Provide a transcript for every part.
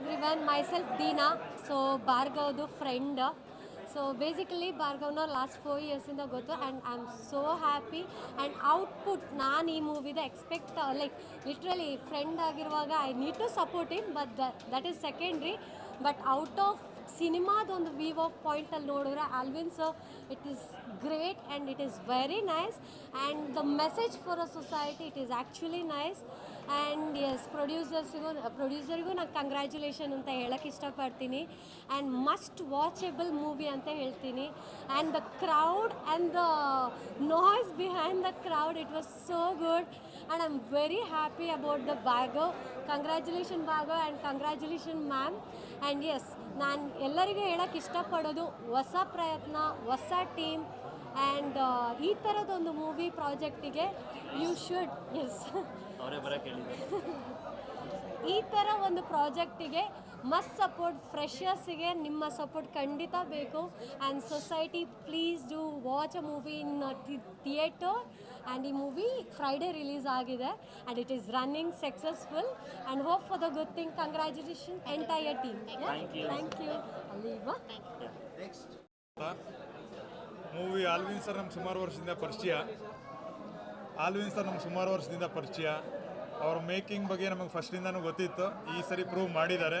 Everyone myself Deena so ಭಾರ್ಗವ್ದು friend so basically ಭಾರ್ಗವ್ನ last four ಇಯರ್ಸಿಂದ ಗೊತ್ತು. And I am so happy and output ನಾನು ಈ ಮೂವಿದ ಎಕ್ಸ್ಪೆಕ್ಟ್ ಲೈಕ್ ಲಿಟ್ರಲಿ ಫ್ರೆಂಡ್ ಆಗಿರುವಾಗ I need to support him but that is secondary but out of ಸಿನಿಮಾದೊಂದು view of ಪಾಯಿಂಟಲ್ಲಿ ನೋಡಿದ್ರೆ Alvin sir it is great and it is very nice and the message for a society it is actually nice and as ಪ್ರೊಡ್ಯೂಸರ್ಸ್ಗೂ ಪ್ರೊಡ್ಯೂಸರ್ಗೂ ನಾನು congratulation ಅಂತ ಹೇಳಕ್ಕೆ ಇಷ್ಟಪಡ್ತೀನಿ. And must ವಾಚೆಬಲ್ movie ಅಂತ ಹೇಳ್ತೀನಿ. And the crowd and the noise behind the crowd it was so good and I am very happy about the ಬ್ಯಾಗೋ congratulation ಬ್ಯಾಗೋ and congratulation ma'am and yes ನಾನು ಎಲ್ಲರಿಗೂ ಹೇಳಕ್ಕೆ ಇಷ್ಟಪಡೋದು ಹೊಸ ಪ್ರಯತ್ನ, ಹೊಸ ಟೀಮ್ ಆ್ಯಂಡ್ ಈ ಥರದೊಂದು ಮೂವಿ ಪ್ರಾಜೆಕ್ಟಿಗೆ ಯು ಶುಡ್ ಎಸ್ ಅವರೇ ಬರಕ್ಕೆ ಹೇಳಿದ್ರು. ಈ ಥರ ಒಂದು ಪ್ರಾಜೆಕ್ಟಿಗೆ ಮಸ್ಟ್ ಸಪೋರ್ಟ್ ಫ್ರೆಷರ್ಸಿಗೆ ನಿಮ್ಮ ಸಪೋರ್ಟ್ ಖಂಡಿತ ಬೇಕು. And society please do watch a movie in theatre and ಈ ಮೂವಿ ಫ್ರೈಡೇ ರಿಲೀಸ್ ಆಗಿದೆ. And it is running successful and hope for the good thing congratulation entire team. Thank you ಅಲ್ಲಿ movie Alvin sir ನಮ್ಮ ಸುಮಾರು ವರ್ಷದಿಂದ ಪರಿಚಯ. Alvin sir ನಮ್ಗೆ ಸುಮಾರು ವರ್ಷದಿಂದ ಪರಿಚಯ. ಅವ್ರ ಮೇಕಿಂಗ್ ಬಗ್ಗೆ ನಮಗೆ ಫಸ್ಟಿಂದನೂ ಗೊತ್ತಿತ್ತು. ಈ ಸರಿ ಪ್ರೂವ್ ಮಾಡಿದ್ದಾರೆ.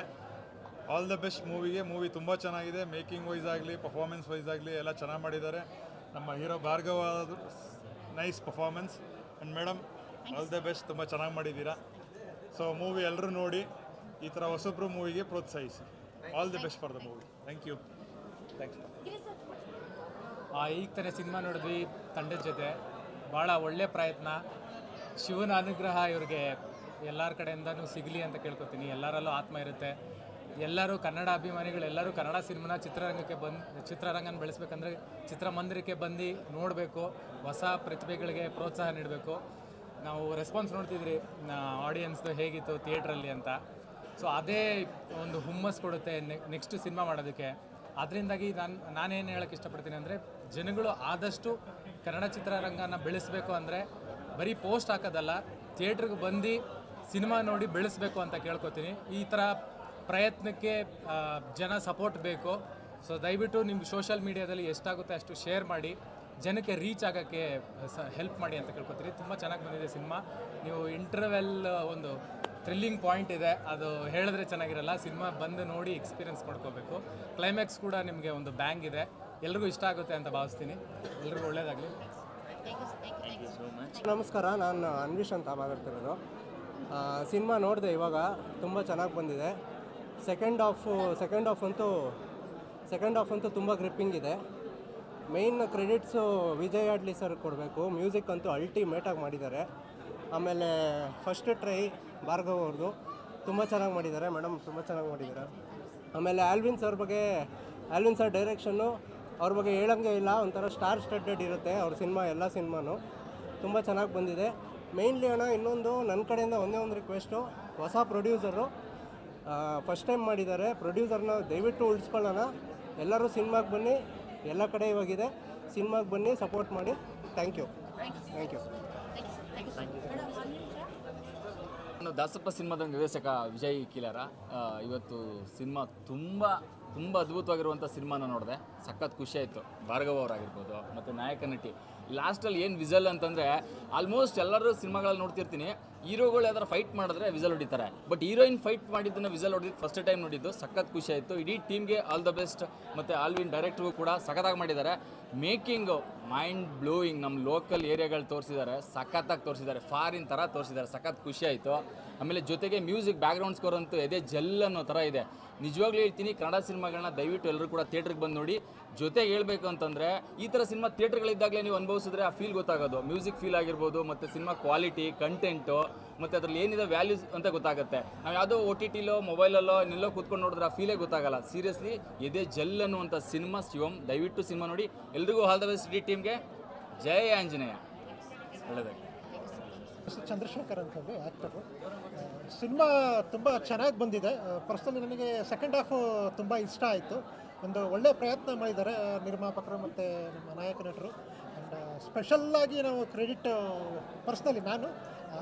ಆಲ್ ದ ಬೆಸ್ಟ್ ಮೂವಿಗೆ. ಮೂವಿ ತುಂಬ ಚೆನ್ನಾಗಿದೆ. ಮೇಕಿಂಗ್ ವೈಸ್ ಆಗಲಿ ಪರ್ಫಾರ್ಮೆನ್ಸ್ ವೈಸ್ ಆಗಲಿ ಎಲ್ಲ ಚೆನ್ನಾಗಿ ಮಾಡಿದ್ದಾರೆ. ನಮ್ಮ hero Bhargava nice performance and madam all the best ತುಂಬ ಚೆನ್ನಾಗಿ ಮಾಡಿದ್ದೀರಾ? ಸೊ ಮೂವಿ ಎಲ್ಲರೂ ನೋಡಿ, ಈ ಥರ ಹೊಸಬ್ರು ಮೂವಿಗೆ ಪ್ರೋತ್ಸಾಹಿಸಿ. All the best for the movie thank you thanks ಈಗ ತಾನೇ ಸಿನಿಮಾ ನೋಡಿದ್ವಿ, ತಂಡದ ಜೊತೆ. ಭಾಳ ಒಳ್ಳೆ ಪ್ರಯತ್ನ. ಶಿವನ ಅನುಗ್ರಹ ಇವ್ರಿಗೆ ಎಲ್ಲರ ಕಡೆಯಿಂದನೂ ಸಿಗಲಿ ಅಂತ ಕೇಳ್ಕೊತೀನಿ. ಎಲ್ಲರಲ್ಲೂ ಆತ್ಮ ಇರುತ್ತೆ. ಎಲ್ಲರೂ ಕನ್ನಡ ಅಭಿಮಾನಿಗಳು, ಎಲ್ಲರೂ ಕನ್ನಡ ಸಿನಿಮಾನ ಚಿತ್ರರಂಗಕ್ಕೆ ಬಂದು, ಚಿತ್ರರಂಗನ ಬೆಳೆಸ್ಬೇಕಂದ್ರೆ ಚಿತ್ರಮಂದಿರಕ್ಕೆ ಬಂದು ನೋಡಬೇಕು, ಹೊಸ ಪ್ರತಿಭೆಗಳಿಗೆ ಪ್ರೋತ್ಸಾಹ ನೀಡಬೇಕು. ನಾವು ರೆಸ್ಪಾನ್ಸ್ ನೋಡ್ತಿದ್ರಿ ಆಡಿಯನ್ಸ್ದು ಹೇಗಿತ್ತು ಥಿಯೇಟ್ರಲ್ಲಿ ಅಂತ. ಸೊ ಅದೇ ಒಂದು ಹುಮ್ಮಸ್ ಕೊಡುತ್ತೆ ನೆಕ್ಸ್ಟ್ ಸಿನಿಮಾ ಮಾಡೋದಕ್ಕೆ. ಅದರಿಂದಾಗಿ ನಾನು, ನಾನೇನು ಹೇಳೋಕ್ಕೆ ಇಷ್ಟಪಡ್ತೀನಿ ಅಂದರೆ ಜನಗಳು ಆದಷ್ಟು ಕನ್ನಡ ಚಿತ್ರರಂಗನ ಬೆಳೆಸಬೇಕು ಅಂದರೆ ಬರೀ ಪೋಸ್ಟ್ ಹಾಕೋದಲ್ಲ, ಥಿಯೇಟ್ರಿಗೆ ಬಂದು ಸಿನಿಮಾ ನೋಡಿ ಬೆಳೆಸಬೇಕು ಅಂತ ಕೇಳ್ಕೊತೀನಿ. ಈ ಥರ ಪ್ರಯತ್ನಕ್ಕೆ ಜನ ಸಪೋರ್ಟ್ ಬೇಕು. ಸೊ ದಯವಿಟ್ಟು ನಿಮ್ಮ ಸೋಷಿಯಲ್ ಮೀಡಿಯಾದಲ್ಲಿ ಎಷ್ಟಾಗುತ್ತೆ ಅಷ್ಟು ಶೇರ್ ಮಾಡಿ, ಜನಕ್ಕೆ ರೀಚ್ ಆಗೋಕ್ಕೆ, ಸ ಹೆಲ್ಪ್ ಮಾಡಿ ಅಂತ ಕೇಳ್ಕೊತೀರಿ ತುಂಬ ಚೆನ್ನಾಗಿ ಬಂದಿದೆ ಸಿನಿಮಾ. ನೀವು ಇಂಟರ್ವೆಲ್ ಒಂದು ಥ್ರಿಲ್ಲಿಂಗ್ ಪಾಯಿಂಟ್ ಇದೆ. ಅದು ಹೇಳಿದ್ರೆ ಚೆನ್ನಾಗಿರಲ್ಲ. ಸಿನಿಮಾ ಬಂದು ನೋಡಿ ಎಕ್ಸ್ಪೀರಿಯನ್ಸ್ ಮಾಡ್ಕೋಬೇಕು. ಕ್ಲೈಮ್ಯಾಕ್ಸ್ ಕೂಡ ನಿಮಗೆ ಒಂದು ಬ್ಯಾಂಗ್ ಇದೆ. ಎಲ್ರಿಗೂ ಇಷ್ಟ ಆಗುತ್ತೆ ಅಂತ ಭಾವಿಸ್ತೀನಿ. ಎಲ್ರಿಗೂ ಮಚ್ ನಮಸ್ಕಾರ, ನಾನು ಅನ್ವಿಶ್ ಅಂತ ಮಾತಾಡ್ತಿರೋದು ಸಿನಿಮಾ ನೋಡಿದೆ ಇವಾಗ ತುಂಬ ಚೆನ್ನಾಗಿ ಬಂದಿದೆ. ಸೆಕೆಂಡ್ ಹಾಫು ಸೆಕೆಂಡ್ ಹಾಫ್ ಅಂತೂ ಸೆಕೆಂಡ್ ಹಾಫ್ ಅಂತೂ ತುಂಬ ಗ್ರಿಪ್ಪಿಂಗ್ ಇದೆ. Main credits Vijay Adli sir ಕೊಡಬೇಕು. ಮ್ಯೂಸಿಕ್ ಅಂತೂ ಅಲ್ಟಿಮೇಟಾಗಿ ಮಾಡಿದ್ದಾರೆ. ಆಮೇಲೆ ಫಸ್ಟ್ ಟ್ರೈ ಭಾರ್ಗವ್ ಅವ್ರದ್ದು. ತುಂಬ ಚೆನ್ನಾಗಿ ಮಾಡಿದ್ದಾರೆ ಮೇಡಮ್ ತುಂಬ ಚೆನ್ನಾಗಿ ಮಾಡಿದ್ದಾರೆ. ಆಮೇಲೆ ಆಲ್ವಿನ್ ಸರ್ ಬಗ್ಗೆ ಆಲ್ವಿನ್ ಸರ್ ಡೈರೆಕ್ಷನ್ನು ಅವ್ರ ಬಗ್ಗೆ ಹೇಳೋಂಗೆ ಇಲ್ಲ ಒಂಥರ ಸ್ಟಾರ್ ಸ್ಟಡ್ಡೆಡ್ ಇರುತ್ತೆ ಅವ್ರ ಸಿನಿಮಾ ಎಲ್ಲ ಸಿನಿಮಾನು. ತುಂಬ ಚೆನ್ನಾಗಿ ಬಂದಿದೆ. ಮೇಯ್ನ್ಲಿ ಅಣ್ಣ ಇನ್ನೊಂದು ನನ್ನ ಕಡೆಯಿಂದ ಒಂದೇ ಒಂದು ರಿಕ್ವೆಸ್ಟು ಹೊಸ ಪ್ರೊಡ್ಯೂಸರು ಫಸ್ಟ್ ಟೈಮ್ ಮಾಡಿದ್ದಾರೆ. ಪ್ರೊಡ್ಯೂಸರ್ನ ದಯವಿಟ್ಟು ಉಳಿಸ್ಕೊಳ್ಳೋಣ. ಎಲ್ಲರೂ ಸಿನಿಮಾಗೆ ಬನ್ನಿ ಎಲ್ಲ ಕಡೆ ಇವಾಗಿದೆ. ಸಿನಿಮಾಗೆ ಬನ್ನಿ ಸಪೋರ್ಟ್ ಮಾಡಿ. ಥ್ಯಾಂಕ್ ಯು ಥ್ಯಾಂಕ್ ಯು ನಾನು ದಾಸಪ್ಪ ಸಿನಿಮಾದ ನಿರ್ದೇಶಕ ವಿಜಯ್ ಕಿಲರ ಇವತ್ತು ಸಿನಿಮಾ ತುಂಬ ತುಂಬ ಅದ್ಭುತವಾಗಿರುವಂಥ ಸಿನಿಮಾನ ನೋಡಿದೆ. ಸಖತ್ ಖುಷಿ ಆಯಿತು. ಭಾರ್ಗವ ಅವರಾಗಿರ್ಬೋದು, ಮತ್ತು ನಾಯಕ ನಟಿ. ಲಾಸ್ಟಲ್ಲಿ ಏನು ವಿಸಲ್ ಅಂತಂದರೆ ಆಲ್ಮೋಸ್ಟ್ ಎಲ್ಲರೂ ಸಿನಿಮಾಗಳಲ್ಲಿ ನೋಡ್ತಿರ್ತೀನಿ. ಹೀರೋಗಳು ಯಾವ್ದಾರು ಫೈಟ್ ಮಾಡಿದ್ರೆ ವಿಸಲ್ ಹೊಡಿತಾರೆ. ಬಟ್ ಹೀರೋಯಿನ್ ಫೈಟ್ ಮಾಡಿದ್ದನ್ನು ವಿಸಲ್ ಹೊಡೆದಿದ್ದು ಫಸ್ಟ್ ಟೈಮ್ ನೋಡಿದ್ದು ಸಖತ್ ಖುಷಿ ಆಯಿತು. ಇಡೀ ಟೀಮ್ಗೆ ಆಲ್ ದ ಬೆಸ್ಟ್ ಮತ್ತು ಆಲ್ವಿನ್ ಡೈರೆಕ್ಟ್ರಿಗೂ ಕೂಡ ಸಖತ್ತಾಗಿ ಮಾಡಿದ್ದಾರೆ. ಮೇಕಿಂಗು ಮೈಂಡ್ ಬ್ಲೋಯಿಂಗ್ ನಮ್ಮ ಲೋಕಲ್ ಏರಿಯಾಗಳು ತೋರಿಸಿದ್ದಾರೆ. ಸಖತ್ತಾಗಿ ತೋರಿಸಿದ್ದಾರೆ. ಫಾರಿನ್ ಥರ ತೋರಿಸಿದ್ದಾರೆ. ಸಖತ್ ಖುಷಿ ಆಯಿತು. ಆಮೇಲೆ ಜೊತೆಗೆ ಮ್ಯೂಸಿಕ್ ಬ್ಯಾಕ್ಗ್ರೌಂಡ್ ಸ್ಕೋರ್ ಅಂತೂ ಎದೆ ಜೆಲ್ ಅನ್ನೋ ಥರ ಇದೆ. ನಿಜವಾಗ್ಲೂ ಹೇಳ್ತೀನಿ, ಕನ್ನಡ ಸಿನಿಮಾಗಳನ್ನ ದಯವಿಟ್ಟು ಎಲ್ಲರೂ ಕೂಡ ಥಿಯೇಟ್ರಿಗೆ ಬಂದು ನೋಡಿ. ಜೊತೆಗೆ ಹೇಳ್ಬೇಕು ಅಂತಂದರೆ, ಈ ಥರ ಸಿನಿಮಾ ಥಿಯೇಟ್ರ್ಗಳಿದ್ದಾಗಲೇ ನೀವು ಅನುಭವಿಸಿದ್ರೆ ಆ ಫೀಲ್ ಗೊತ್ತಾಗೋದು. ಮ್ಯೂಸಿಕ್ ಫೀಲ್ ಆಗಿರ್ಬೋದು, ಮತ್ತು ಸಿನಿಮಾ ಕ್ವಾಲಿಟಿ ಕಂಟೆಂಟು ಮತ್ತು ಅದರಲ್ಲಿ ಏನಿದೆ ವ್ಯಾಲ್ಯೂಸ್ ಅಂತ ಗೊತ್ತಾಗುತ್ತೆ. ನಾವು ಯಾವುದೋ ಒ ಟಿ ಟಿಲೋ ಮೊಬೈಲಲ್ಲೋ ಎಲ್ಲೋ ಕೂತ್ಕೊಂಡು ನೋಡಿದ್ರೆ ಆ ಫೀಲೇ ಗೊತ್ತಾಗಲ್ಲ. ಸೀರಿಯಸ್ಲಿ ಎದೆ ಜಲ್ ಅನ್ನುವಂಥ ಸಿನಿಮಾ ಶಿವಮ್ ದಯವಿಟ್ಟು ಸಿನಿಮಾ ನೋಡಿ. ಎಲ್ರಿಗೂ ಆಲ್ ದ ಬೆಸ್ಟ್ ಟೀಮ್ಗೆ ಜಯ ಆಂಜನೇಯ. ಒಳ್ಳೆಯದಾಗಿ ಚಂದ್ರಶೇಖರ್ ಅಂತಂದು ಆ್ಯಕ್ಟರು ಸಿನಿಮಾ ತುಂಬ ಚೆನ್ನಾಗಿ ಬಂದಿದೆ. ಪರ್ಸ್ನಲಿ ನನಗೆ ಸೆಕೆಂಡ್ ಹಾಫು ತುಂಬ ಇಷ್ಟ ಆಯಿತು. ಒಂದು ಒಳ್ಳೆಯ ಪ್ರಯತ್ನ ಮಾಡಿದ್ದಾರೆ ನಿರ್ಮಾಪಕರು ಮತ್ತು ನಮ್ಮ ನಾಯಕ ನಟರು. ಆ್ಯಂಡ್ ಸ್ಪೆಷಲ್ಲಾಗಿ ನಾವು ಕ್ರೆಡಿಟ್ ಪರ್ಸ್ನಲಿ ನಾನು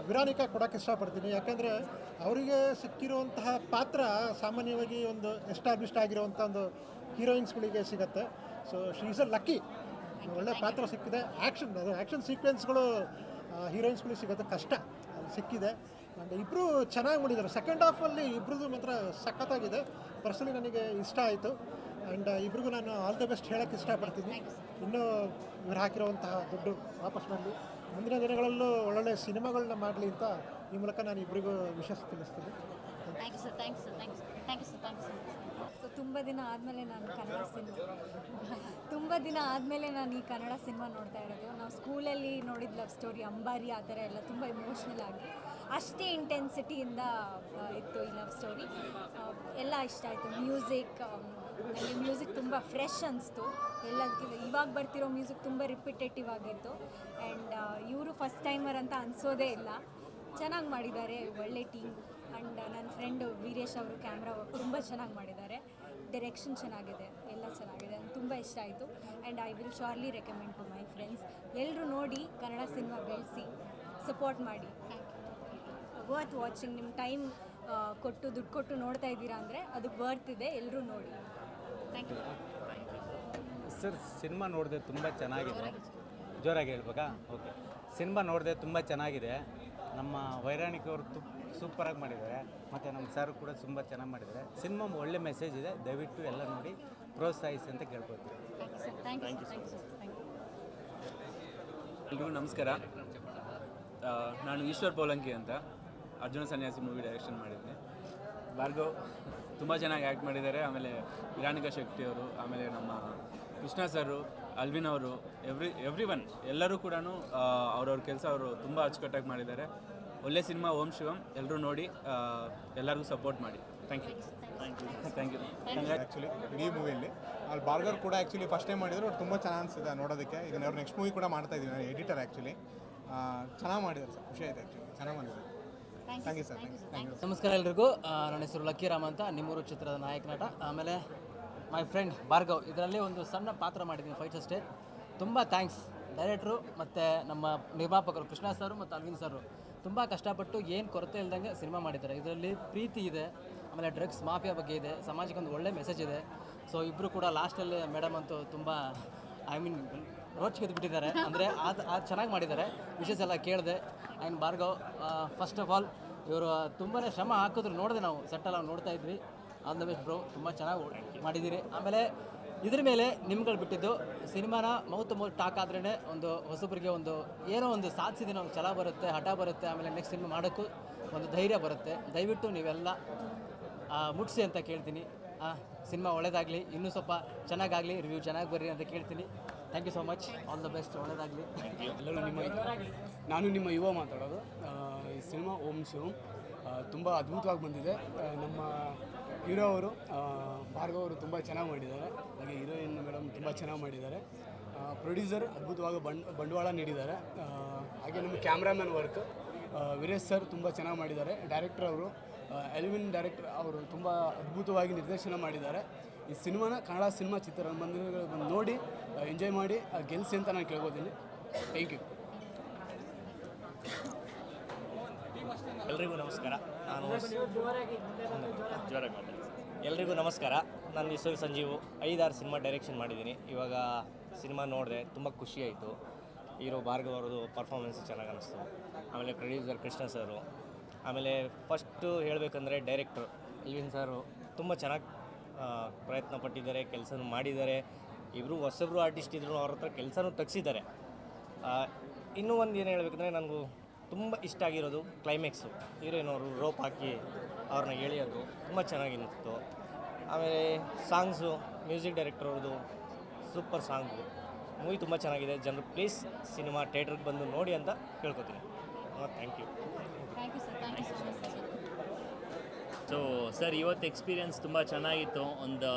ವಿರಾನಿಕಾ ಕೊಡೋಕೆ ಇಷ್ಟಪಡ್ತೀನಿ. ಯಾಕೆಂದರೆ ಅವರಿಗೆ ಸಿಕ್ಕಿರುವಂತಹ ಪಾತ್ರ ಸಾಮಾನ್ಯವಾಗಿ ಒಂದು ಎಸ್ಟಾಬ್ಲಿಷ್ಡ್ ಆಗಿರುವಂಥ ಒಂದು ಹೀರೋಯಿನ್ಸ್ಗಳಿಗೆ ಸಿಗುತ್ತೆ. So she is a lucky ಒಳ್ಳೆ ಪಾತ್ರ ಸಿಕ್ಕಿದೆ. ಆ್ಯಕ್ಷನ್ ಅದು ಆ್ಯಕ್ಷನ್ ಸೀಕ್ವೆನ್ಸ್ಗಳು ಹೀರೋಯಿನ್ಸ್ಗಳಿಗೆ ಸಿಗೋದು ಕಷ್ಟ ಅದು ಸಿಕ್ಕಿದೆ. ಆ್ಯಂಡ್ ಇಬ್ಬರು ಚೆನ್ನಾಗಿ ಮಾಡಿದ್ದಾರೆ ಸೆಕೆಂಡ್ ಹಾಫಲ್ಲಿ ಇಬ್ಬರದು ಮಾತ್ರ ಸಖತ್ತಾಗಿದೆ. ಪರ್ಸನಲಿ ನನಗೆ ಇಷ್ಟ ಆಯಿತು. ಆ್ಯಂಡ್ ಇಬ್ರಿಗೂ ನಾನು ಆಲ್ ದ ಬೆಸ್ಟ್ ಹೇಳೋಕ್ಕೆ ಇಷ್ಟಪಡ್ತೀನಿ. ಇನ್ನೂ ಇವ್ರು ಹಾಕಿರುವಂತಹ ದುಡ್ಡು ವಾಪಸ್ ಬಂದು ಮುಂದಿನ ದಿನಗಳಲ್ಲೂ ಒಳ್ಳೊಳ್ಳೆ ಸಿನಿಮಾಗಳನ್ನ ಮಾಡಲಿ ಅಂತ ಈ ಮೂಲಕ ನಾನು ಇಬ್ಬರಿಗೂ ವಿಶೇಷ ತಿಳಿಸ್ತೀನಿ. ಥ್ಯಾಂಕ್ ಯು ಸರ್ ಥ್ಯಾಂಕ್ಸ್ ತುಂಬ ದಿನ ಆದಮೇಲೆ ನಾನು ಕನ್ನಡ ಸಿನಿಮಾ ತುಂಬ ದಿನ ಆದಮೇಲೆ ನಾನು ಈ ಕನ್ನಡ ಸಿನಿಮಾ ನೋಡ್ತಾ ಇರೋದು. ನಾವು ಸ್ಕೂಲಲ್ಲಿ ನೋಡಿದ ಲವ್ ಸ್ಟೋರಿ, ಅಂಬಾರಿ, ಆ ಥರ ಎಲ್ಲ ತುಂಬ ಇಮೋಷ್ನಲ್ ಆಗಿ ಅಷ್ಟೇ ಇಂಟೆನ್ಸಿಟಿಯಿಂದ ಇತ್ತು ಈ ಲವ್ ಸ್ಟೋರಿ. ಎಲ್ಲ ಇಷ್ಟ ಆಯಿತು. ಮ್ಯೂಸಿಕ್ ನನಗೆ ಮ್ಯೂಸಿಕ್ ತುಂಬ ಫ್ರೆಶ್ ಅನಿಸ್ತು. ಎಲ್ಲದಕ್ಕಿಂತ ಇವಾಗ ಬರ್ತಿರೋ ಮ್ಯೂಸಿಕ್ ತುಂಬ ರಿಪಿಟೇಟಿವ್ ಆಗಿತ್ತು. ಆ್ಯಂಡ್ ಇವರು ಫಸ್ಟ್ ಟೈಮರ್ ಅಂತ ಅನಿಸೋದೇ ಇಲ್ಲ. ಚೆನ್ನಾಗಿ ಮಾಡಿದ್ದಾರೆ. ಒಳ್ಳೆ ಟೀಮ್ ಆ್ಯಂಡ್ ವೀರೇಶ್ ಅವರು ಕ್ಯಾಮ್ರಾ ತುಂಬ ಚೆನ್ನಾಗಿ ಮಾಡಿದ್ದಾರೆ. ಡೈರೆಕ್ಷನ್ ಚೆನ್ನಾಗಿದೆ ಎಲ್ಲ ಚೆನ್ನಾಗಿದೆ ನಂಗೆ ತುಂಬ ಇಷ್ಟ ಆಯಿತು. And I will surely recommend to my friends ಎಲ್ಲರೂ ನೋಡಿ ಕನ್ನಡ ಸಿನಿಮಾ ಬೆಳೆಸಿ ಸಪೋರ್ಟ್ ಮಾಡಿ. ವರ್ತ್ ವಾಚಿಂಗ್ ನಿಮ್ಮ ಟೈಮ್ ಕೊಟ್ಟು ದುಡ್ಡು ಕೊಟ್ಟು ನೋಡ್ತಾ ಇದ್ದೀರಾ ಅಂದರೆ ಅದು ವರ್ತ್ ಇದೆ ಎಲ್ಲರೂ ನೋಡಿ. ಥ್ಯಾಂಕ್ ಯು ಸರ್ ಸಿನಿಮಾ ನೋಡಿದೆ ತುಂಬ ಚೆನ್ನಾಗಿದೆ. ಜೋರಾಗಿ ಹೇಳ್ಬೇಕಾ? ಓಕೆ ಸಿನಿಮಾ ನೋಡಿದೆ ತುಂಬ ಚೆನ್ನಾಗಿದೆ. ನಮ್ಮ ವೈರಾಣಿಕವರು ತು ಸೂಪರಾಗಿ ಮಾಡಿದ್ದಾರೆ. ಮತ್ತು ನಮ್ಮ ಸರ್ ಕೂಡ ತುಂಬ ಚೆನ್ನಾಗಿ ಮಾಡಿದ್ದಾರೆ. ಸಿನಿಮಾ ಒಳ್ಳೆ ಮೆಸೇಜ್ ಇದೆ. ದಯವಿಟ್ಟು ಎಲ್ಲ ನೋಡಿ ಪ್ರೋತ್ಸಾಹಿಸಿ ಅಂತ ಕೇಳ್ಕೊತೀವಿ thank you sir thank you sir thank you ಎಲ್ರಿಗೂ ನಮಸ್ಕಾರ. ನಾನು ಈಶ್ವರ್ ಪೋಲಂಕಿ ಅಂತ. ಅರ್ಜುನ ಸನ್ಯಾಸಿ ಮೂವಿ ಡೈರೆಕ್ಷನ್ ಮಾಡಿದ್ದೆ ಭಾರ್ಗವ್ ತುಂಬ ಚೆನ್ನಾಗಿ ಆ್ಯಕ್ಟ್ ಮಾಡಿದ್ದಾರೆ. ಆಮೇಲೆ ಇರಾನಿಕಾ ಶೆಟ್ಟಿ ಅವರು ಆಮೇಲೆ ನಮ್ಮ ಕೃಷ್ಣ ಸರು ಅಲ್ವಿನ್ ಅವರು ಎವ್ರಿ ಎವ್ರಿ ಒನ್ ಎಲ್ಲರೂ ಕೂಡ ಅವ್ರವ್ರ ಕೆಲಸ ಅವರು ತುಂಬ ಅಚ್ಚುಕಟ್ಟಾಗಿ ಮಾಡಿದ್ದಾರೆ. ಒಳ್ಳೆ ಸಿನಿಮಾ ಓಂ ಶಿವಂ ಎಲ್ಲರೂ ನೋಡಿ ಎಲ್ಲರಿಗೂ ಸಪೋರ್ಟ್ ಮಾಡಿ. Thank you thank you thank you actually ಇಡೀ ಮೂವಿಯಲ್ಲಿ ಅಲ್ಲಿ ಬಾರ್ಗರ್ ಕೂಡ ಆ್ಯಕ್ಚುಲಿ ಫಸ್ಟ್ ಟೈಮ್ ಮಾಡಿದ್ರು ಅವ್ರು ತುಂಬ ಚೆನ್ನಾಗಿ ಅನಿಸಿದೆ ನೋಡೋದಕ್ಕೆ. ಈಗ ಅವ್ರು ನೆಕ್ಸ್ಟ್ ಮೂವಿ ಕೂಡ ಮಾಡ್ತಾ ಇದ್ದೀವಿ ನಾನು ಎಡಿಟರ್ ಆ್ಯಕ್ಚುಲಿ ಚೆನ್ನಾಗಿ ಮಾಡಿದ್ದಾರೆ ಸರ್ ಖುಷಿ ಆಯ್ತು ಆ್ಯಕ್ಚುಲಿ ಚೆನ್ನಾಗಿ ಮಾಡಿದ್ದಾರೆ. Thank you sir thank you thank you ನಮಸ್ಕಾರ ಎಲ್ರಿಗೂ. ನನ್ನ ಹೆಸರು ಲಕ್ಕಿರಾಮ್ ಅಂತ ನಿಮ್ಮೂರು ಚಿತ್ರದ ನಾಯಕ ನಟ. ಆಮೇಲೆ ಮೈ ಫ್ರೆಂಡ್ ಭಾರ್ಗವ್ ಇದರಲ್ಲಿ ಒಂದು ಸಣ್ಣ ಪಾತ್ರ ಮಾಡಿದ್ದೀನಿ ಫೈಟ್ಸ್ ಅಷ್ಟೇ ತುಂಬ ಥ್ಯಾಂಕ್ಸ್ ಡೈರೆಕ್ಟ್ರು ಮತ್ತು ನಮ್ಮ ನಿರ್ಮಾಪಕರು ಕೃಷ್ಣ ಸರು ಮತ್ತು ಅರವಿಂದ್ ಸರು. ತುಂಬ ಕಷ್ಟಪಟ್ಟು ಏನು ಕೊರತೆ ಇಲ್ದಂಗೆ ಸಿನಿಮಾ ಮಾಡಿದ್ದಾರೆ. ಇದರಲ್ಲಿ ಪ್ರೀತಿ ಇದೆ, ಆಮೇಲೆ ಡ್ರಗ್ಸ್ ಮಾಫಿಯಾ ಬಗ್ಗೆ ಇದೆ, ಸಮಾಜಕ್ಕೆ ಒಂದು ಒಳ್ಳೆ ಮೆಸೇಜ್ ಇದೆ. ಸೊ ಇಬ್ಬರು ಕೂಡ ಲಾಸ್ಟಲ್ಲಿ ಮೇಡಮ್ ಅಂತೂ ತುಂಬ ಐ ಮೀನ್ ರೋಚ್ ಬಿಟ್ಟಿದ್ದಾರೆ ಅಂದರೆ ಅದು ಅದು ಚೆನ್ನಾಗಿ ಮಾಡಿದ್ದಾರೆ. ವಿಶೇಷ ಎಲ್ಲ ಕೇಳಿದೆ. And Bhargav first of all ಇವರು ತುಂಬಾ ಶ್ರಮ ಹಾಕಿದ್ರು ನೋಡಿದೆ ನಾವು ಸೆಟ್ಟೆಲ್ಲ ನೋಡ್ತಾ ಇದ್ವಿ. ಆಲ್ ದ ಬೆಸ್ಟ್ ಬ್ರೋ, ತುಂಬ ಚೆನ್ನಾಗಿ ಮಾಡಿದ್ದೀರಿ. ಆಮೇಲೆ ಇದ್ರ ಮೇಲೆ ನಿಮ್ಗಳು ಬಿಟ್ಟಿದ್ದು ಸಿನಿಮಾನ ಮೌತ್ ಮೌತ್ ಟಾಕ್ ಆದ್ರೇ ಒಂದು ಹೊಸಬರಿಗೆ ಒಂದು ಏನೋ ಒಂದು ಸಾಧಿಸಿದಿನ ಒಂದು ಛಲ ಬರುತ್ತೆ, ಹಠ ಬರುತ್ತೆ, ಆಮೇಲೆ ನೆಕ್ಸ್ಟ್ ಸಿನಿಮಾ ಮಾಡೋಕ್ಕೂ ಒಂದು ಧೈರ್ಯ ಬರುತ್ತೆ. ದಯವಿಟ್ಟು ನೀವೆಲ್ಲ ಮುಟ್ಸಿ ಅಂತ ಕೇಳ್ತೀನಿ. ಸಿನಿಮಾ ಒಳ್ಳೇದಾಗಲಿ, ಇನ್ನೂ ಸ್ವಲ್ಪ ಚೆನ್ನಾಗಾಗಲಿ ರಿವ್ಯೂ ಚೆನ್ನಾಗಿ ಬರ್ರಿ ಅಂತ ಕೇಳ್ತೀನಿ. Thank you so much all the best ಒಳ್ಳೇದಾಗಲಿ. ಎಲ್ಲರೂ ನಿಮ್ಮ ನಾನು ನಿಮ್ಮ ಯುವ ಮಾತಾಡೋದು. ಈ ಸಿನಿಮಾ ಓಮ್ ಶಿವಂ ತುಂಬ ಅದ್ಭುತವಾಗಿ ಬಂದಿದೆ. ನಮ್ಮ ಹೀರೋ ಅವರು ಭಾರ್ಗವ್ ಅವರು ತುಂಬ ಚೆನ್ನಾಗಿ ಮಾಡಿದ್ದಾರೆ. ಹಾಗೆ ಹೀರೋಯಿನ್ ಮೇಡಮ್ ತುಂಬ ಚೆನ್ನಾಗಿ ಮಾಡಿದ್ದಾರೆ. ಪ್ರೊಡ್ಯೂಸರ್ ಅದ್ಭುತವಾಗಿ ಬಂಡ್, ಬಂಡವಾಳ ನೀಡಿದ್ದಾರೆ. ಹಾಗೆ ನಮ್ಮ ಕ್ಯಾಮ್ರಾಮನ್ ವರ್ಕ್ ವೀರೇಶ್ ಸರ್ ತುಂಬ ಚೆನ್ನಾಗಿ ಮಾಡಿದ್ದಾರೆ. ಡೈರೆಕ್ಟರ್ ಅವರು ಎಲಿವಿನ್ ಡೈರೆಕ್ಟರ್ ಅವರು ತುಂಬ ಅದ್ಭುತವಾಗಿ ನಿರ್ದೇಶನ ಮಾಡಿದ್ದಾರೆ. ಈ ಸಿನಿಮಾನ, ಕನ್ನಡ ಸಿನಿಮಾ ಚಿತ್ರರಂಗ ಬಂದು ನೋಡಿ ಎಂಜಾಯ್ ಮಾಡಿ ಗೆಲ್ಸಿ ಅಂತ ನಾನು ಕೇಳ್ಕೊತೀನಿ. Thank you. ಎಲ್ರಿಗೂ ನಮಸ್ಕಾರ. ನಾನು ಮಾತಾಡಿ ಎಲ್ರಿಗೂ ನಮಸ್ಕಾರ. ನಾನು ಹೆಸರು ಸಂಜೀವು. ಐದಾರು ಸಿನಿಮಾ ಡೈರೆಕ್ಷನ್ ಮಾಡಿದ್ದೀನಿ. ಇವಾಗ ಸಿನಿಮಾ ನೋಡಿದೆ ತುಂಬ ಖುಷಿ ಆಯಿತು. ಹೀರೋ ಭಾರ್ಗವ್ ಅವ್ರದ್ದು ಪರ್ಫಾರ್ಮೆನ್ಸ್ ಚೆನ್ನಾಗಿ ಅನ್ನಿಸ್ತು ಆಮೇಲೆ ಪ್ರೊಡ್ಯೂಸರ್ ಕೃಷ್ಣ ಸರು. ಆಮೇಲೆ ಫಸ್ಟು ಹೇಳಬೇಕಂದ್ರೆ ಡೈರೆಕ್ಟ್ರು ಇಲ್ವಿನ್ ಸರು ತುಂಬ ಚೆನ್ನಾಗಿ ಪ್ರಯತ್ನ ಪಟ್ಟಿದ್ದಾರೆ ಕೆಲಸ ಮಾಡಿದ್ದಾರೆ. ಇಬ್ಬರು ಹೊಸಬ್ರು ಆರ್ಟಿಸ್ಟ್ ಇದ್ರು ಅವ್ರ ಹತ್ರ ಕೆಲಸನೂ ತೆಗ್ಸಿದ್ದಾರೆ. ಇನ್ನೂ ಒಂದು ಏನು ಹೇಳ್ಬೇಕಂದ್ರೆ ನನಗೂ ತುಂಬ ಇಷ್ಟ ಆಗಿರೋದು ಕ್ಲೈಮ್ಯಾಕ್ಸು ಹೀರೋಯಿನ್ ಅವರು ರೋಪ್ ಹಾಕಿ ಅವ್ರನ್ನ ಎಳೆಯೋದು ತುಂಬ ಚೆನ್ನಾಗಿ ನಿಂತು ಆಮೇಲೆ ಸಾಂಗ್ಸು ಮ್ಯೂಸಿಕ್ ಡೈರೆಕ್ಟರ್ ಅವ್ರದ್ದು ಸೂಪರ್ ಸಾಂಗು ಮೂವಿ ತುಂಬ ಚೆನ್ನಾಗಿದೆ. ಜನರು ಪ್ಲೀಸ್ ಸಿನಿಮಾ ಥಿಯೇಟ್ರಿಗೆ ಬಂದು ನೋಡಿ ಅಂತ ಕೇಳ್ಕೊತೀನಿ. Thank you thank you sir thank you so sir ಇವತ್ತು ಎಕ್ಸ್ಪೀರಿಯನ್ಸ್ ತುಂಬ ಚೆನ್ನಾಗಿತ್ತು. ಒಂದು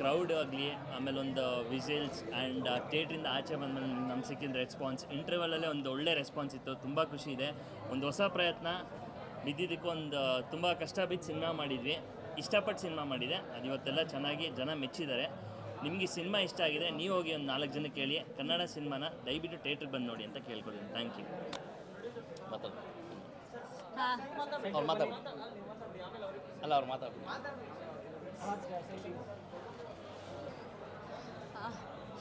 ಕ್ರೌಡ್ ಆಗಲಿ ಆಮೇಲೆ ಒಂದು ವಿಸಿಲ್ಸ್ ಆ್ಯಂಡ್ ಥಿಯೇಟ್ರಿಂದ ಆಚೆ ಬಂದ ನಮ್ಗೆ ಸಿಕ್ಕಿದ ರೆಸ್ಪಾನ್ಸ್ ಇಂಟರ್ವಲಲ್ಲೇ ಒಂದು ಒಳ್ಳೆ ರೆಸ್ಪಾನ್ಸ್ ಇತ್ತು. ತುಂಬ ಖುಷಿ ಇದೆ. ಒಂದು ಹೊಸ ಪ್ರಯತ್ನ. ಬಿದ್ದಿದ್ದಕ್ಕೆ ಒಂದು ತುಂಬ ಕಷ್ಟ ಬಿದ್ದು ಸಿನಿಮಾ ಮಾಡಿದ್ವಿ. ಇಷ್ಟಪಟ್ಟು ಸಿನಿಮಾ ಮಾಡಿದೆ. ಅದು ಇವತ್ತೆಲ್ಲ ಚೆನ್ನಾಗಿ ಜನ ಮೆಚ್ಚಿದ್ದಾರೆ. ನಿಮಗೆ ಸಿನಿಮಾ ಇಷ್ಟ ಆಗಿದೆ ನೀವು ಹೋಗಿ ಒಂದು ನಾಲ್ಕು ಜನಕ್ಕೆ ಕೇಳಿ. ಕನ್ನಡ ಸಿನಿಮಾನ ದಯವಿಟ್ಟು ಥಿಯೇಟ್ರಿಗೆ ಬಂದು ನೋಡಿ ಅಂತ ಕೇಳ್ಕೊಳ್ತೀನಿ. ಥ್ಯಾಂಕ್ ಯು ಮಾತಾಡಿ. ಅಲ್ಲ ಅವ್ರು ಮಾತಾಡಿ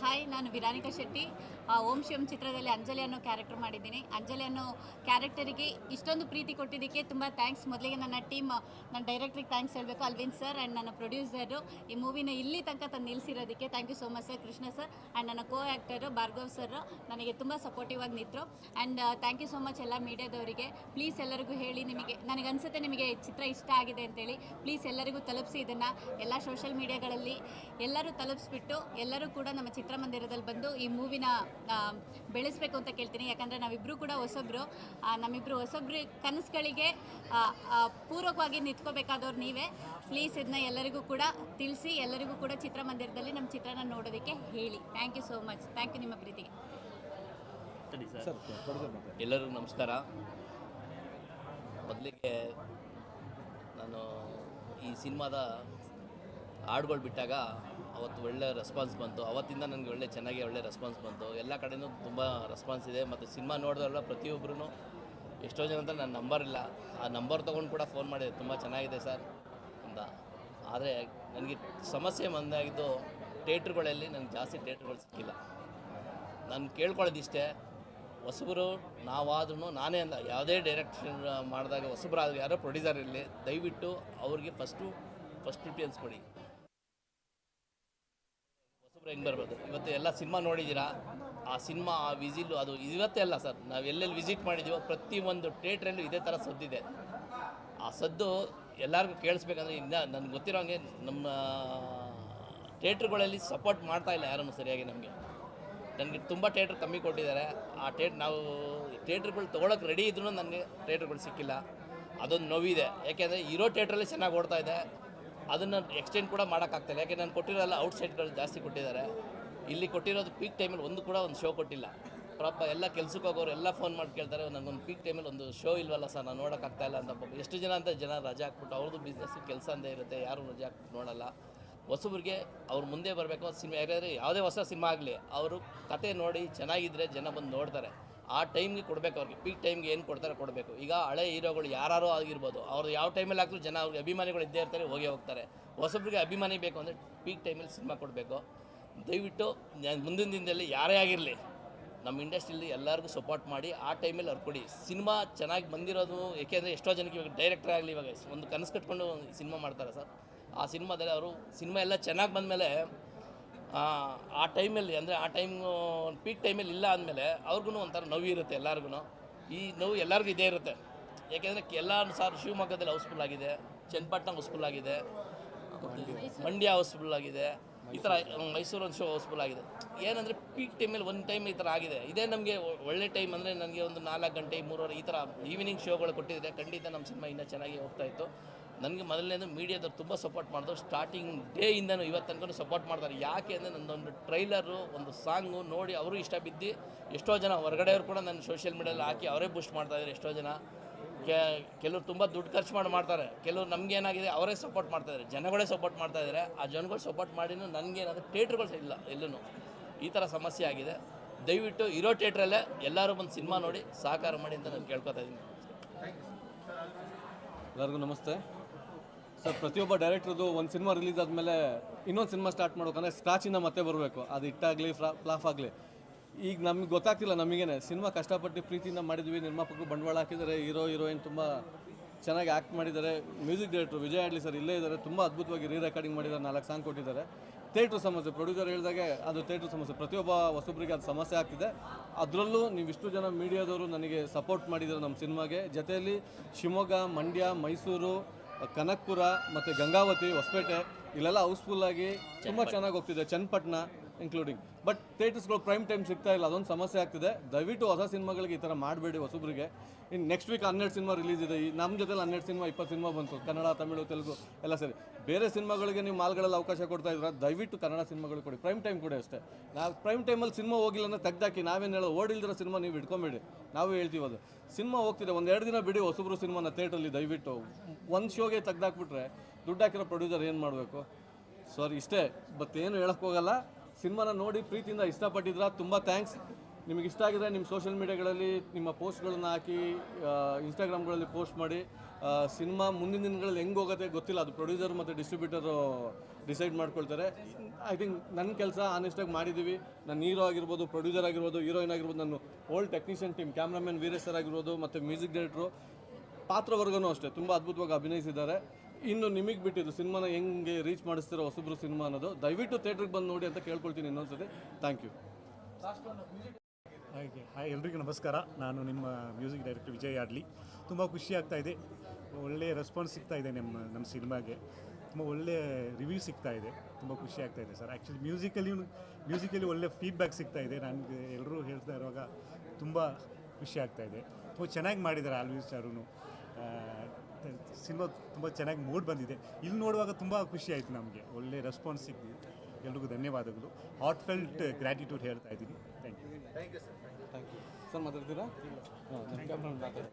ಹಾಯ್ ನಾನು ವಿರಾನಿಕಾ ಶೆಟ್ಟಿ. ಓಂ ಶಿವಂ ಚಿತ್ರದಲ್ಲಿ ಅಂಜಲಿ ಅನ್ನೋ ಕ್ಯಾರೆಕ್ಟರ್ ಮಾಡಿದ್ದೀನಿ. ಅಂಜಲಿ ಅನ್ನೋ ಕ್ಯಾರೆಕ್ಟರಿಗೆ ಇಷ್ಟೊಂದು ಪ್ರೀತಿ ಕೊಟ್ಟಿದ್ದಕ್ಕೆ ತುಂಬ ಥ್ಯಾಂಕ್ಸ್ ಮೊದಲಿಗೆ ನನ್ನ ಟೀಮ್ ನನ್ನ ಡೈರೆಕ್ಟ್ರಿಗೆ ಥ್ಯಾಂಕ್ಸ್ ಹೇಳಬೇಕು. ಅಲ್ವಿನ್ ಸರ್ ಆ್ಯಂಡ್ ನನ್ನ ಪ್ರೊಡ್ಯೂಸರು ಈ ಮೂವಿನ ಇಲ್ಲಿ ತನಕ ತಂದು ನಿಲ್ಲಿಸಿರೋದಕ್ಕೆ thank you so much sir Krishna sir and ನನ್ನ ಕೋ ಆ್ಯಕ್ಟರು ಭಾರ್ಗವ್ ಸರ್ ನನಗೆ ತುಂಬ ಸಪೋರ್ಟಿವ್ ಆಗಿ ನಿಂತರು. And thank you so much ಎಲ್ಲ ಮೀಡಿಯಾದವರಿಗೆ. ಪ್ಲೀಸ್ ಎಲ್ಲರಿಗೂ ಹೇಳಿ ನಿಮಗೆ, ನನಗೆ ಅನಿಸುತ್ತೆ ನಿಮಗೆ ಚಿತ್ರ ಇಷ್ಟ ಆಗಿದೆ ಅಂತೇಳಿ ಪ್ಲೀಸ್ ಎಲ್ಲರಿಗೂ ತಲುಪಿಸಿ ಇದನ್ನು. ಎಲ್ಲ ಸೋಷಿಯಲ್ ಮೀಡಿಯಾಗಳಲ್ಲಿ ಎಲ್ಲರೂ ತಲುಪಿಸ್ಬಿಟ್ಟು ಎಲ್ಲರೂ ಕೂಡ ನಮ್ಮ ಚಿತ್ರಮಂದಿರದಲ್ಲಿ ಬಂದು ಈ ಮೂವಿನ ಬೆಳೆಸಬೇಕು ಅಂತ ಕೇಳ್ತೀನಿ. ಯಾಕಂದರೆ ನಾವಿಬ್ಬರು ಕೂಡ ಹೊಸಬ್ರು. ನಮ್ಮಿಬ್ಬರು ನಮ್ಮಿಬ್ರು ಹೊಸಬ್ರು ಕನಸುಗಳಿಗೆ ಪೂರಕವಾಗಿ ನಿಂತ್ಕೋಬೇಕಾದವ್ರು ನೀವೇ. ಪ್ಲೀಸ್ ಇದನ್ನ ಎಲ್ಲರಿಗೂ ಕೂಡ ತಿಳಿಸಿ ಎಲ್ಲರಿಗೂ ಕೂಡ ಚಿತ್ರಮಂದಿರದಲ್ಲಿ ನಮ್ಮ ಚಿತ್ರನ ನೋಡೋದಕ್ಕೆ ಹೇಳಿ. Thank you so much thank you ನಿಮ್ಮ ಪ್ರೀತಿಗೆ. ಸರಿ ಸರ್. ಎಲ್ಲರಿಗೂ ನಮಸ್ಕಾರ. ಮೊದಲಿಗೆ ನಾನು ಈ ಸಿನಿಮಾದ ಹಾಡುಗಳು ಬಿಟ್ಟಾಗ ಅವತ್ತು ಒಳ್ಳೆ ರೆಸ್ಪಾನ್ಸ್ ಬಂತು. ಅವತ್ತಿಂದ ನನಗೆ ಒಳ್ಳೆ, ಚೆನ್ನಾಗಿ ಒಳ್ಳೆ ರೆಸ್ಪಾನ್ಸ್ ಬಂತು. ಎಲ್ಲ ಕಡೆಯೂ ತುಂಬ ರೆಸ್ಪಾನ್ಸ್ ಇದೆ. ಮತ್ತು ಸಿನಿಮಾ ನೋಡಿದ್ರಲ್ಲ ಪ್ರತಿಯೊಬ್ಬರೂ ಎಷ್ಟೋ ಜನ ಅಂತ ನನ್ನ ನಂಬರ್ ಇಲ್ಲ. ಆ ನಂಬರ್ ತೊಗೊಂಡು ಕೂಡ ಫೋನ್ ಮಾಡಿದೆ. ತುಂಬ ಚೆನ್ನಾಗಿದೆ ಸರ್ ಅಂತ. ಆದರೆ ನನಗೆ ಸಮಸ್ಯೆ ಬಂದಾಗಿದ್ದು ಥಿಯೇಟ್ರ್ಗಳಲ್ಲಿ ನನಗೆ ಜಾಸ್ತಿ ಥಿಯೇಟ್ರ್ಗಳು ಸಿಕ್ಕಿಲ್ಲ. ನಾನು ಕೇಳ್ಕೊಳ್ಳೋದಿಷ್ಟೇ. ಹೊಸಬರು ನಾವಾದ್ರೂ ನಾನೇ ಅಲ್ಲ ಯಾವುದೇ ಡೈರೆಕ್ಷನ್ ಮಾಡಿದಾಗ ಹೊಸಬರಾದ್ರೆ ಯಾರೋ ಪ್ರೊಡ್ಯೂಸರ್ ಇರಲಿ, ದಯವಿಟ್ಟು ಅವ್ರಿಗೆ ಫಸ್ಟು ಫಸ್ಟ್ ಪ್ರಿಫರೆನ್ಸ್ ಕೊಡಿ. ಹೆಂಗೆ ಬರ್ಬೋದು? ಇವತ್ತು ಎಲ್ಲ ಸಿನಿಮಾ ನೋಡಿದ್ದೀರಾ? ಆ ಸಿನಿಮಾ, ಆ ವಿಸಿಲು, ಅದು ಇವತ್ತೇ ಅಲ್ಲ ಸರ್. ನಾವು ಎಲ್ಲೆಲ್ಲಿ ವಿಸಿಟ್ ಮಾಡಿದ್ದೀವೋ ಪ್ರತಿಯೊಂದು ಥಿಯೇಟ್ರಲ್ಲೂ ಇದೇ ಥರ ಸದ್ದಿದೆ. ಆ ಸದ್ದು ಎಲ್ಲರಿಗೂ ಕೇಳಿಸ್ಬೇಕಂದ್ರೆ ಇನ್ನು ನನಗೆ ಗೊತ್ತಿರೋ ಹಂಗೆ ನಮ್ಮ ಥಿಯೇಟ್ರ್ಗಳಲ್ಲಿ ಸಪೋರ್ಟ್ ಮಾಡ್ತಾ ಇಲ್ಲ ಯಾರನ್ನು ಸರಿಯಾಗಿ ನಮಗೆ. ನನಗೆ ತುಂಬ ಥಿಯೇಟ್ರ್ ಕಮ್ಮಿ ಕೊಟ್ಟಿದ್ದಾರೆ. ಆ ಥಿಯೇಟ್ ನಾವು ಥಿಯೇಟ್ರ್ಗಳು ತೊಗೊಳಕ್ಕೆ ರೆಡಿ ಇದ್ರೂ ನನಗೆ ಥಿಯೇಟ್ರ್ಗಳು ಸಿಕ್ಕಿಲ್ಲ. ಅದೊಂದು ನೋವಿದೆ. ಯಾಕೆಂದರೆ ಇರೋ ಥಿಯೇಟ್ರಲ್ಲೇ ಚೆನ್ನಾಗಿ ಓಡ್ತಾ ಇದೆ. ಅದನ್ನು ಎಕ್ಸ್ಟೆಂಡ್ ಕೂಡ ಮಾಡೋಕ್ಕಾಗ್ತಿಲ್ಲ. ಯಾಕೆ ನಾನು ಕೊಟ್ಟಿರೋಲ್ಲ ಔಟ್ಸೈಡ್ಗಳು ಜಾಸ್ತಿ ಕೊಟ್ಟಿದ್ದಾರೆ. ಇಲ್ಲಿ ಕೊಟ್ಟಿರೋದು ಪೀಕ್ ಟೈಮಲ್ಲಿ ಒಂದು ಕೂಡ ಒಂದು ಶೋ ಕೊಟ್ಟಿಲ್ಲ. ಪಾಪ ಎಲ್ಲ ಕೆಲ್ಸಕ್ಕೆ ಹೋಗೋರು ಎಲ್ಲ ಫೋನ್ ಮಾಡಿ ಕೇಳ್ತಾರೆ ನನಗೊಂದು ಪೀಕ್ ಟೈಮಲ್ಲಿ ಒಂದು ಶೋ ಇಲ್ವಲ್ಲ ಸರ್, ನಾನು ನೋಡೋಕ್ಕಾಗ್ತಾ ಇಲ್ಲ ಅಂತ ಎಷ್ಟು ಜನ ಅಂತ ಜನ ರಜೆ ಹಾಕ್ಬಿಟ್ಟು ಅವ್ರದ್ದು ಬಿಸ್ನೆಸ್ ಕೆಲಸ ಅಂತ ಇರುತ್ತೆ, ಯಾರು ರಜೆ ಹಾಕ್ಬಿಟ್ಟು ನೋಡಲ್ಲ. ಹೊಸಬ್ರಿಗೆ ಅವ್ರು ಮುಂದೆ ಬರಬೇಕು, ಸಿನಿಮಾ ಯಾಕಂದರೆ ಯಾವುದೇ ಹೊಸ ಸಿನಿಮಾ ಆಗಲಿ, ಅವರು ಕತೆ ನೋಡಿ ಚೆನ್ನಾಗಿದ್ದರೆ ಜನ ಬಂದು ನೋಡ್ತಾರೆ. ಆ ಟೈಮ್ಗೆ ಕೊಡಬೇಕು ಅವ್ರಿಗೆ. ಪೀಕ್ ಟೈಮ್ಗೆ ಏನು ಕೊಡ್ತಾರೆ ಕೊಡಬೇಕು. ಈಗ ಹಳೆ ಹೀರೋಗಳು ಯಾರು ಆಗಿರ್ಬೋದು ಅವ್ರು ಯಾವ ಟೈಮಲ್ಲಿ ಹಾಕಿದ್ರು ಜನ ಅವ್ರಿಗೆ ಅಭಿಮಾನಿಗಳು ಇದ್ದೇ ಇರ್ತಾರೆ, ಹೋಗಿ ಹೋಗ್ತಾರೆ. ಹೊಸಬ್ರಿಗೆ ಅಭಿಮಾನಿ ಬೇಕು ಅಂದರೆ ಪೀಕ್ ಟೈಮಲ್ಲಿ ಸಿನಿಮಾ ಕೊಡಬೇಕು. ದಯವಿಟ್ಟು ಮುಂದಿನ ದಿನದಲ್ಲಿ ಯಾರೇ ಆಗಿರಲಿ, ನಮ್ಮ ಇಂಡಸ್ಟ್ರಿಯಲ್ಲಿ ಎಲ್ಲರಿಗೂ ಸಪೋರ್ಟ್ ಮಾಡಿ ಆ ಟೈಮಲ್ಲಿ ಅವ್ರು ಕೊಡಿ. ಸಿನಿಮಾ ಚೆನ್ನಾಗಿ ಬಂದಿರೋದು ಏಕೆಂದರೆ ಎಷ್ಟೋ ಜನಕ್ಕೆ ಇವಾಗ ಡೈರೆಕ್ಟರ್ ಆಗಲಿ ಇವಾಗ ಒಂದು ಕನಸು ಕಟ್ಕೊಂಡು ಸಿನಿಮಾ ಮಾಡ್ತಾರೆ ಸರ್. ಆ ಸಿನಿಮಾದಲ್ಲಿ ಅವರು ಸಿನಿಮಾ ಎಲ್ಲ ಚೆನ್ನಾಗಿ ಬಂದಮೇಲೆ ಆ ಟೈಮಲ್ಲಿ ಅಂದರೆ ಆ ಟೈಮ್ ಪೀಕ್ ಟೈಮಲ್ಲಿ ಇಲ್ಲ ಅಂದಮೇಲೆ ಅವ್ರಿಗೂ ಒಂಥರ ನೋವು ಇರುತ್ತೆ ಎಲ್ಲರಿಗೂ ಈ ನೋವು ಎಲ್ಲರಿಗೂ ಇದೇ ಇರುತ್ತೆ. ಯಾಕೆಂದರೆ ಎಲ್ಲ ಸಾರ್ ಶಿವಮೊಗ್ಗದಲ್ಲಿ ಹೌಸ್ಫುಲ್ ಆಗಿದೆ ಚನ್ನಪಟ್ಟಣ ಹೌಸ್ಫುಲ್ ಆಗಿದೆ ಮಂಡ್ಯ ಹೌಸ್ಫುಲ್ ಆಗಿದೆ ಈ ಥರ ಮೈಸೂರು. ಒಂದು ಶೋ ಹೌಸ್ಫುಲ್ ಆಗಿದೆ. ಏನಂದರೆ ಪೀಕ್ ಟೈಮಲ್ಲಿ ಒಂದು ಟೈಮ್ ಈ ಥರ ಆಗಿದೆ. ಇದೇ ನಮಗೆ ಒಳ್ಳೆ ಟೈಮ್ ಅಂದರೆ ನನಗೆ ಒಂದು ನಾಲ್ಕು ಗಂಟೆ ಮೂರುವರೆ ಈ ಥರ ಈವ್ನಿಂಗ್ ಶೋಗಳು ಕೊಟ್ಟಿದ್ರೆ ಖಂಡಿತ ನಮ್ಮ ಸಿನಿಮಾ ಇನ್ನೂ ಚೆನ್ನಾಗಿ ಹೋಗ್ತಾ ಇತ್ತು. ನನಗೆ ಮೊದಲನೇದು ಮೀಡಿಯಾದವ್ರು ತುಂಬ ಸಪೋರ್ಟ್ ಮಾಡಿದ್ರು. ಸ್ಟಾರ್ಟಿಂಗ್ ಡೇಯಿಂದನೂ ಇವತ್ತು ತನಕ ಸಪೋರ್ಟ್ ಮಾಡ್ತಾರೆ. ಯಾಕೆ ಅಂದರೆ ನನ್ನೊಂದು ಟ್ರೈಲರು ಒಂದು ಸಾಂಗು ನೋಡಿ ಅವರು ಇಷ್ಟ ಬಿದ್ದು ಎಷ್ಟೋ ಜನ ಹೊರಗಡೆಯವರು ಕೂಡ ನನ್ನ ಸೋಷಿಯಲ್ ಮೀಡಿಯಲ್ಲಿ ಹಾಕಿ ಅವರೇ ಬೂಸ್ಟ್ ಮಾಡ್ತಾಯಿದ್ದಾರೆ ಎಷ್ಟೋ ಜನ. ಕೆ ಕೆಲವರು ತುಂಬ ದುಡ್ಡು ಖರ್ಚು ಮಾಡಿ ಮಾಡ್ತಾರೆ. ಕೆಲವರು ನಮಗೇನಾಗಿದೆ ಏನಾಗಿದೆ ಅವರೇ ಸಪೋರ್ಟ್ ಮಾಡ್ತಾಯಿದ್ದಾರೆ ಜನಗಳೇ ಸಪೋರ್ಟ್ ಮಾಡ್ತಾ ಇದ್ದಾರೆ ಆ ಜನಗಳು ಸಪೋರ್ಟ್ ಮಾಡಿನೂ ನನಗೇನಾದರೂ ಥಿಯೇಟ್ರುಗಳು ಇಲ್ಲ ಎಲ್ಲೂ ಈ ಥರ ಸಮಸ್ಯೆ ಆಗಿದೆ. ದಯವಿಟ್ಟು ಇರೋ ಥಿಯೇಟ್ರಲ್ಲೇ ಎಲ್ಲರೂ ಬಂದು ಸಿನಿಮಾ ನೋಡಿ ಸಹಕಾರ ಮಾಡಿ ಅಂತ ನಾನು ಕೇಳ್ಕೊತಾ ಇದ್ದೀನಿ. ಎಲ್ಲರಿಗೂ ನಮಸ್ತೆ. ಸರ್, ಪ್ರತಿಯೊಬ್ಬ ಡೈರೆಕ್ಟರ್ದು ಒಂದು ಸಿನಿಮಾ ರಿಲೀಸ್ ಆದಮೇಲೆ ಇನ್ನೊಂದು ಸಿನಿಮಾ ಸ್ಟಾರ್ಟ್ ಮಾಡ್ಬೇಕಂದ್ರೆ ಸ್ಕ್ರಾಚಿಂದ ಮತ್ತೆ ಬರಬೇಕು. ಅದು ಇಟ್ಟಾಗಲಿ ಫ್ಲಾ ಫ್ಲಾಫ್ ಆಗಲಿ. ಈಗ ನಮಗೆ ಗೊತ್ತಾಗ್ತಿಲ್ಲ ನಮಗೇನೆ. ಸಿನಿಮಾ ಕಷ್ಟಪಟ್ಟು ಪ್ರೀತಿಯಿಂದ ಮಾಡಿದ್ವಿ. ನಿರ್ಮಾಪಕರು ಬಂಡವಾಳ ಹಾಕಿದ್ದಾರೆ. ಹೀರೋ ಹೀರೋಯಿನ್ ತುಂಬ ಚೆನ್ನಾಗಿ ಆ್ಯಕ್ಟ್ ಮಾಡಿದ್ದಾರೆ. ಮ್ಯೂಸಿಕ್ ಡೈರೆಕ್ಟರ್ ವಿಜಯ್ ಆಡ್ಲಿ ಸರ್ ಇಲ್ಲೇ ಇದ್ದಾರೆ. ತುಂಬ ಅದ್ಭುತವಾಗಿ ರೀ ರೆಕಾರ್ಡಿಂಗ್ ಮಾಡಿದ್ದಾರೆ. ನಾಲ್ಕು ಸಾಂಗ್ ಕೊಟ್ಟಿದ್ದಾರೆ. ಥೇಟ್ರ್ ಸಮಸ್ಯೆ. ಪ್ರೊಡ್ಯೂಸರ್ ಹೇಳಿದಾಗೆ ಅದು ಥೇಟ್ರ್ ಸಮಸ್ಯೆ. ಪ್ರತಿಯೊಬ್ಬ ಹೊಸಬ್ರಿಗೆ ಅದು ಸಮಸ್ಯೆ ಆಗ್ತಿದೆ. ಅದರಲ್ಲೂ ನೀವು ಇಷ್ಟು ಜನ ಮೀಡಿಯಾದವರು ನನಗೆ ಸಪೋರ್ಟ್ ಮಾಡಿದ್ದಾರೆ ನಮ್ಮ ಸಿನಿಮಾಗೆ ಜೊತೆಯಲ್ಲಿ ಶಿವಮೊಗ್ಗ, ಮಂಡ್ಯ, ಮೈಸೂರು ಕನಕ್ಪುರ ಮತ್ತು ಗಂಗಾವತಿ ಹೊಸಪೇಟೆ ಇಲ್ಲೆಲ್ಲ ಹೌಸ್ಫುಲ್ಲಾಗಿ ತುಂಬ ಚೆನ್ನಾಗಿ ಹೋಗ್ತಿದೆ ಚನ್ನಪಟ್ಟಣ ಇನ್ಕ್ಲೂಡಿಂಗ್ ಬಟ್ ಥಿಯೇಟರ್ಸ್ಗಳು ಪ್ರೈಮ್ ಟೈಮ್ ಸಿಗ್ತಾ ಇಲ್ಲ ಅದೊಂದು ಸಮಸ್ಯೆ ಆಗ್ತಿದೆ. ದಯವಿಟ್ಟು ಹೊಸ ಸಿನಿಮಾಗಳಿಗೆ ಈ ಥರ ಮಾಡಬೇಡಿ ಹೊಸಬ್ರಿಗೆ. ಇನ್ನು ನೆಕ್ಸ್ಟ್ ವೀಕ್ ಹನ್ನೆರಡು ಸಿನಿಮಾ ರಿಲೀಸ್ ಇದೆ. ಈ ನಮ್ಮ ಜೊತೆಲಿ ಹನ್ನೆರಡು ಸಿನಿಮಾ ಇಪ್ಪತ್ತು ಸಿನಿಮಾ ಬಂತು ಕನ್ನಡ ತಮಿಳು ತೆಲುಗು ಎಲ್ಲ ಸರಿ. ಬೇರೆ ಸಿನಿಮಾಗಳಿಗೆ ನೀವು ಮಾಲ್ಗಳಲ್ಲಿ ಅವಕಾಶ ಕೊಡ್ತಾ ಇದ್ರೆ ದಯವಿಟ್ಟು ಕನ್ನಡ ಸಿನಿಮಾಗಳು ಕೊಡಿ. ಪ್ರೈಮ್ ಟೈಮ್ ಕೊಡಿ ಅಷ್ಟೇ. ನಾವು ಪ್ರೈಮ್ ಟೈಮಲ್ಲಿ ಸಿನಿಮಾ ಹೋಗಿಲ್ಲ ಅಂದರೆ ತೆಗ್ದಾಕಿ ನಾವೇನು ಹೇಳೋ ಓಡಿಲ್ದಿರೋ ಸಿನಿಮಾ ನೀವು ಇಟ್ಕೊಂಬೇಡಿ. ನಾವು ಹೇಳ್ತೀವಿ ಅದು. ಸಿನಿಮಾ ಹೋಗ್ತಿದೆ. ಒಂದು ಎರಡು ದಿನ ಬಿಡಿ ಹೊಸಬ್ರು ಸಿನಿಮಾನ ಥಿಯೇಟ್ರಲ್ಲಿ ದಯವಿಟ್ಟು. ಒಂದು ಶೋಗೆ ತೆಗ್ದಾಕ್ಬಿಟ್ರೆ ದುಡ್ಡು ಹಾಕಿರೋ ಪ್ರೊಡ್ಯೂಸರ್ ಏನು ಮಾಡಬೇಕು? ಸರ್ ಇಷ್ಟೇ. ಬಟ್ ಏನು ಹೇಳಕ್ಕೆ ಹೋಗಲ್ಲ. ಸಿನಿಮಾನ ನೋಡಿ ಪ್ರೀತಿಯಿಂದ ಇಷ್ಟಪಟ್ಟಿದ್ರೆ ತುಂಬ ಥ್ಯಾಂಕ್ಸ್ ನಿಮಗೆ ಇಷ್ಟ ಆಗಿದ್ರೆ ನಿಮ್ಮ ಸೋಷಿಯಲ್ ಮೀಡಿಯಾಗಳಲ್ಲಿ ನಿಮ್ಮ ಪೋಸ್ಟ್ಗಳನ್ನು ಹಾಕಿ ಇನ್ಸ್ಟಾಗ್ರಾಮ್ಗಳಲ್ಲಿ ಪೋಸ್ಟ್ ಮಾಡಿ ಸಿನಿಮಾ ಮುಂದಿನ ದಿನಗಳಲ್ಲಿ ಹೆಂಗೆ ಹೋಗುತ್ತೆ ಗೊತ್ತಿಲ್ಲ. ಅದು ಪ್ರೊಡ್ಯೂಸರ್ ಮತ್ತು ಡಿಸ್ಟ್ರಿಬ್ಯೂಟರು ಡಿಸೈಡ್ ಮಾಡ್ಕೊಳ್ತಾರೆ. ಐ ಥಿಂಕ್ ನನ್ನ ಕೆಲಸ ಆನೆಸ್ಟಾಗಿ ಮಾಡಿದ್ದೀವಿ ನಾನು ಹೀರೋ ಆಗಿರ್ಬೋದು ಪ್ರೊಡ್ಯೂಸರ್ ಆಗಿರ್ಬೋದು ಹೀರೋಯಿನ್ ಆಗಿರ್ಬೋದು, ನಾನು old technician team cameraman Veeresh sir ಆಗಿರ್ಬೋದು, ಮತ್ತು ಮ್ಯೂಸಿಕ್ ಡೈರೆಕ್ಟ್ರು ಪಾತ್ರವರ್ಗನೂ ಅಷ್ಟೇ. ತುಂಬ ಅದ್ಭುತವಾಗಿ ಅಭಿನಯಿಸಿದ್ದಾರೆ. ಇನ್ನು ನಿಮಗೆ ಬಿಟ್ಟಿದ್ದು ಸಿನಿಮಾನ ಹೆಂಗೆ ರೀಚ್ ಮಾಡಿಸ್ತಿರೋ ಹೊಸಬ್ರು ಸಿನಿಮಾ ಅನ್ನೋದು, ದಯವಿಟ್ಟು ಥಿಯೇಟ್ರಿಗೆ ಬಂದು ನೋಡಿ ಅಂತ ಕೇಳ್ಕೊಳ್ತೀನಿ ಇನ್ನೊಂದ್ಸತಿ. ಥ್ಯಾಂಕ್ ಯು ಹಾಗೆ. ಹಾಯ್, ಎಲ್ರಿಗೂ ನಮಸ್ಕಾರ. ನಾನು ನಿಮ್ಮ ಮ್ಯೂಸಿಕ್ ಡೈರೆಕ್ಟರ್ ವಿಜಯ್ ಆಡ್ಲಿ. ತುಂಬ ಖುಷಿ ಆಗ್ತಾ ಇದೆ. ಒಳ್ಳೆಯ ರೆಸ್ಪಾನ್ಸ್ ಸಿಗ್ತಾ ಇದೆ ನಮ್ಮ ನಮ್ಮ ಸಿನಿಮಾಗೆ. ತುಂಬ ಒಳ್ಳೆಯ ರಿವ್ಯೂ ಸಿಗ್ತಾ ಇದೆ. ತುಂಬ ಖುಷಿ ಆಗ್ತಾ ಇದೆ, ಸರ್. ಆ್ಯಕ್ಚುಲಿ ಮ್ಯೂಸಿಕಲ್ಲಿ ಮ್ಯೂಸಿಕಲ್ಲಿ ಒಳ್ಳೆ ಫೀಡ್ಬ್ಯಾಕ್ ಸಿಗ್ತಾ ಇದೆ. ನನಗೆ ಎಲ್ಲರೂ ಹೇಳ್ತಾ ಇರುವಾಗ ತುಂಬ ಖುಷಿ ಆಗ್ತಾ ಇದೆ. ತುಂಬ ಚೆನ್ನಾಗಿ ಮಾಡಿದ್ದಾರೆ ಆಲ್ವೀಸ್ ಚಾರೂ ಸಿನಿಮಾ ತುಂಬ ಚೆನ್ನಾಗಿ ಮೂಡ್ ಬಂದಿದೆ. ಇಲ್ಲಿ ನೋಡುವಾಗ ತುಂಬ ಖುಷಿ ಆಯಿತು ನಮಗೆ. ಒಳ್ಳೆ ರೆಸ್ಪಾನ್ಸ್ ಸಿಗ್ತಿದೆ. ಎಲ್ರಿಗೂ ಧನ್ಯವಾದಗಳು. ಹಾಟ್ ಫೆಲ್ಟ್ ಗ್ರ್ಯಾಟಿಟ್ಯೂಡ್ ಹೇಳ್ತಾ ಇದ್ದೀನಿ. Thank you thank you sir ಮಾತಾಡ್ತೀರಾ ಹಾಂ